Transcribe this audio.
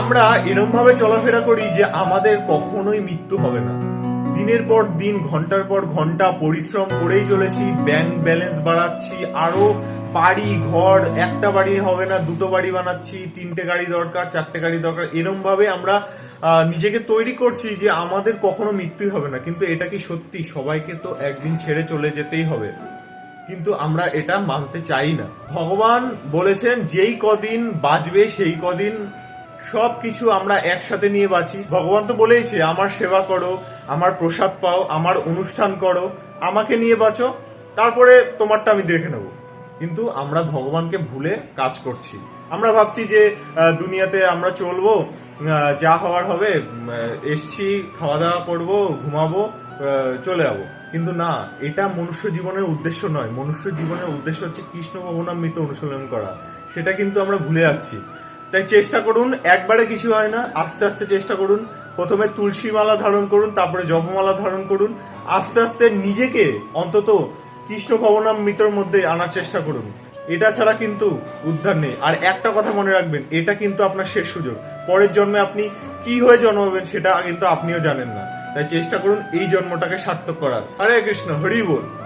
আমরা এরকম ভাবে চলাফেরা করি যে আমাদের কখনোই মৃত্যু হবে না। দিনের পর দিন, ঘণ্টার পর ঘণ্টা পরিশ্রম করেই চলেছি ব্যাংক ব্যালেন্স বাড়াচ্ছি, আরও বাড়ি, ঘর, একটা বাড়ি হবে না, দুটো বাড়ি বানাচ্ছি, তিনটে গাড়ি দরকার, চারটে গাড়ি দরকার এরম ভাবে আমরা নিজেকে তৈরি করছি যে আমাদের কখনো মৃত্যুই হবে না। কিন্তু এটা কি সত্যি? সবাইকে তো একদিন ছেড়ে চলে যেতেই হবে। কিন্তু আমরা এটা মানতে চাই না। ভগবান বলেছেন, যেই কদিন বাঁচবে, সেই কদিন সব কিছু আমরা একসাথে নিয়ে বাঁচি। ভগবান তো বলেইছে, আমার সেবা করো, আমার প্রসাদ পাও, আমার অনুষ্ঠান করো, আমাকে নিয়ে বাঁচো, তারপরে তোমারটা আমি দেখে নেব। কিন্তু আমরা ভগবানকে ভুলে কাজ করছি। আমরা ভাবছি যে দুনিয়াতে আমরা চলবো যা হওয়ার হবে এসছি খাওয়া দাওয়া করব, ঘুমাবো চলে যাব। কিন্তু না, এটা মনুষ্য জীবনের উদ্দেশ্য নয়। মনুষ্য জীবনের উদ্দেশ্য হচ্ছে কৃষ্ণ ভবনামৃত অনুশীলন করা। সেটা কিন্তু আমরা ভুলে যাচ্ছি। তাই চেষ্টা করুন, একবারে কিছু হয় না, আস্তে আস্তে চেষ্টা করুন। প্রথমে তুলসী মালা ধারণ করুন, তারপরে জপমালা ধারণ করুন। আস্তে আস্তে নিজেকে অন্তত কৃষ্ণ ভবনামৃতর মধ্যে আনার চেষ্টা করুন। এটা ছাড়া কিন্তু উদ্ধার নেই। আর একটা কথা মনে রাখবেন, এটা কিন্তু আপনার শেষ সুযোগ। পরের জন্মে আপনি কি হয়ে জন্মাবেন সেটা কিন্তু আপনিও জানেন না। তাই চেষ্টা করুন এই জন্মটাকে সার্থক করার। হরে কৃষ্ণ, হরি বল।